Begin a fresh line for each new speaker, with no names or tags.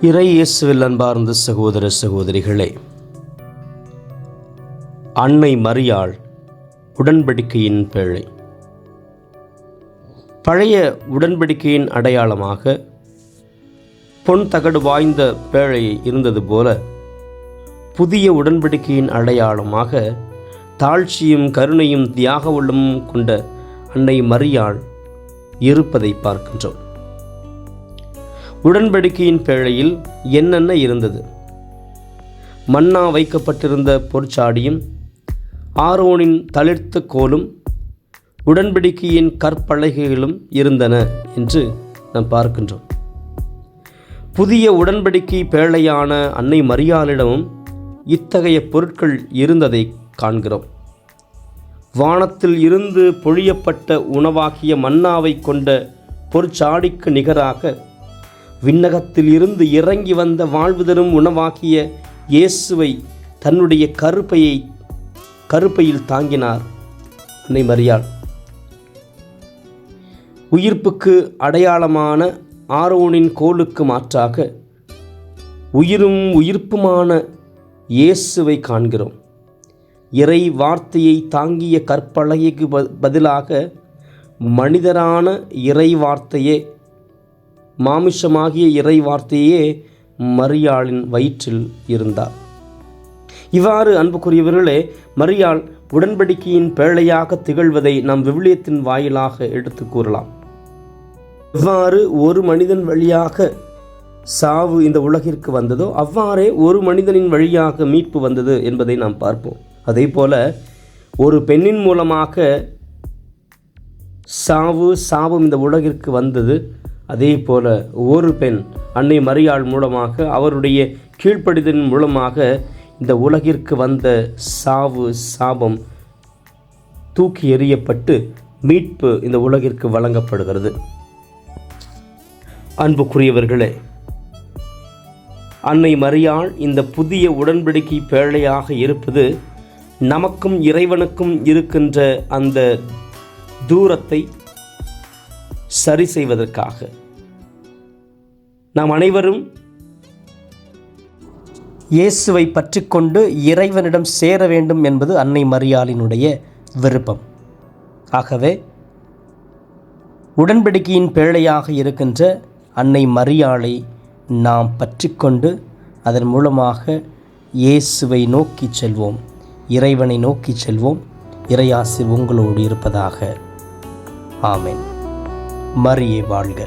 இறை இயேசுவில் அன்பார்ந்த சகோதர சகோதரிகளே அன்னை மரியாள் உடன்படிக்கையின் பேழை. பழைய உடன்படிக்கையின் அடையாளமாக பொன் தகடு வாய்ந்த பேழை இருந்தது போல புதிய உடன்படிக்கையின் அடையாளமாக தாழ்ச்சியும் கருணையும் தியாக உள்ளமும் கொண்ட அன்னை மரியாள் இருப்பதை பார்க்கின்றோம். உடன்படிக்கையின் பேழையில் என்னென்ன இருந்தது? மன்னா வைக்கப்பட்டிருந்த பொற்சாடியும் ஆரோனின் தளிர்த்த கோலும் உடன்படிக்கையின் கற்பலகைகளும் இருந்தன என்று நாம் பார்க்கின்றோம். புதிய உடன்படிக்கை பேழையான அன்னை மரியாளிடமும் இத்தகைய பொருட்கள் இருந்ததை காண்கிறோம். வானத்தில் இருந்து பொழியப்பட்ட உணவாகிய மன்னாவை கொண்ட பொற்சாடிக்கு நிகராக விண்ணகத்தில் இருந்து இறங்கி வந்த வாழ்வு தரும் உணவாகிய இயேசுவை தன்னுடைய கருப்பையை கருப்பையில் தாங்கினார். அன்னை மரியாள். உயிர்ப்புக்கு அடையாளமான ஆரோனின் கோலுக்கு மாற்றாக உயிரும் உயிர்ப்புமான இயேசுவை காண்கிறோம். இறை வார்த்தையை தாங்கிய கற்பலகைக்கு ப- பதிலாக மனிதரான இறை வார்த்தையே மாமிஷமாகிய இறை வார்த்தையே மரியாளின் வயிற்றில் இருந்தார். இவ்வாறு அன்புக்குரியவர்களே மரியாள் உடன்படிக்கையின் பேழையாக திகழ்வதை நாம் விவிலியத்தின் வாயிலாக எடுத்து கூறலாம். இவ்வாறு ஒரு மனிதன் வழியாக சாவு இந்த உலகிற்கு வந்ததோ அவ்வாறே ஒரு மனிதனின் வழியாக மீட்பு வந்தது என்பதை நாம் பார்ப்போம். அதே போல ஒரு பெண்ணின் மூலமாக சாவு சாபம் இந்த உலகிற்கு வந்தது. அதே போல ஒரு பெண் அன்னை மரியாள் மூலமாக அவருடைய கீழ்ப்படிதலின் மூலமாக இந்த உலகிற்கு வந்த சாவு சாபம் தூக்கி எறியப்பட்டு மீட்பு இந்த உலகிற்கு வழங்கப்படுகிறது. அன்புக்குரியவர்களே அன்னை மரியாள் இந்த புதிய உடன்படிக்கை பேழையாக இருப்பது நமக்கும் இறைவனுக்கும் இருக்கின்ற அந்த தூரத்தை சரி செய்வதற்காக. நாம் அனைவரும் இயேசுவை பற்றிக்கொண்டு இறைவனிடம் சேர வேண்டும் என்பது அன்னை மரியாளினுடைய விருப்பம். ஆகவே உடன்படிக்கையின் பேழையாக இருக்கின்ற அன்னை மரியாளை நாம் பற்றிக்கொண்டு அதன் மூலமாக இயேசுவை நோக்கி செல்வோம். இறைவனை நோக்கி செல்வோம். இறையாசி உங்களோடு இருப்பதாக. ஆமேன். மரியே வாழ்க.